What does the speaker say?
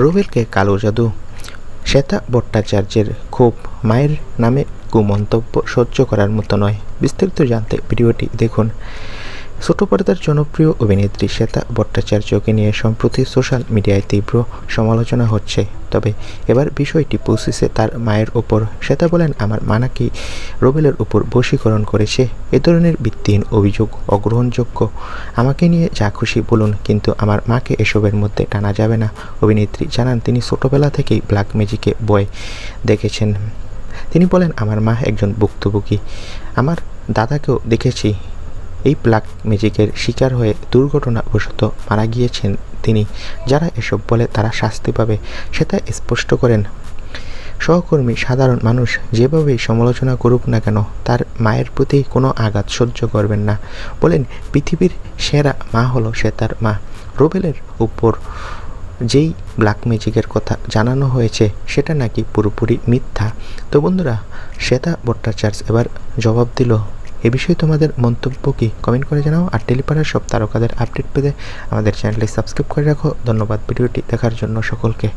রুবেলকে কালো জাদু। শ্বেতা ভট্টাচার্যের খুব মায়ের নামে কুমন্তব্য সহ্য করার মতো নয়। বিস্তারিত জানতে ভিডিওটি দেখুন। ছোট পর্দার জনপ্রিয় অভিনেত্রী শ্বেতা ভট্টাচার্যকে নিয়ে সম্প্রতি সোশ্যাল মিডিয়ায় তীব্র সমালোচনা হচ্ছে। তবে এবার বিষয়টি পৌঁছেছে তার মায়ের ওপর। শ্বেতা বলেন, আমার মা নাকি রুবেলের উপর বশীকরণ করেছে। এ ধরনের ভিত্তিহীন অভিযোগ অগ্রহণযোগ্য। আমাকে নিয়ে যা খুশি বলুন, কিন্তু আমার মাকে এসবের মধ্যে টানা যাবে না। অভিনেত্রী জানান, তিনি ছোটবেলা থেকেই ব্ল্যাক ম্যাজিকে বয় দেখেছেন। তিনি বলেন, আমার মা একজন ভুক্তভোগী। আমার দাদাকেও দেখেছি। এই ব্ল্যাক ম্যাজিকের শিকার হয়ে দুর্ঘটনাবশত মারা গিয়েছেন তিনি। যারা এসব বলে তারা শাস্তি পাবে, সেটা স্পষ্ট করেন। সহকর্মী, সাধারণ মানুষ যেভাবেই সমালোচনা করুক না কেন, তার মায়ের প্রতি কোনো আঘাত সহ্য করবেন না। বলেন, পৃথিবীর সেরা মা হলো সে তার মা। রুবেলের উপর যেই ব্ল্যাক ম্যাজিকের কথা জানানো হয়েছে, সেটা নাকি পুরোপুরি মিথ্যা? তো বন্ধুরা, শ্বেতা ভট্টাচার্য এবার জবাব দিল এ বিষয়ে তোমাদের মন্তব্য কি? কমেন্ট করে জানাও। আর টেলিপাড়ার সব তারকাদের আপডেট পেতে আমাদের চ্যানেলটি সাবস্ক্রাইব করে রাখো। ধন্যবাদ ভিডিওটি দেখার জন্য সকলকে।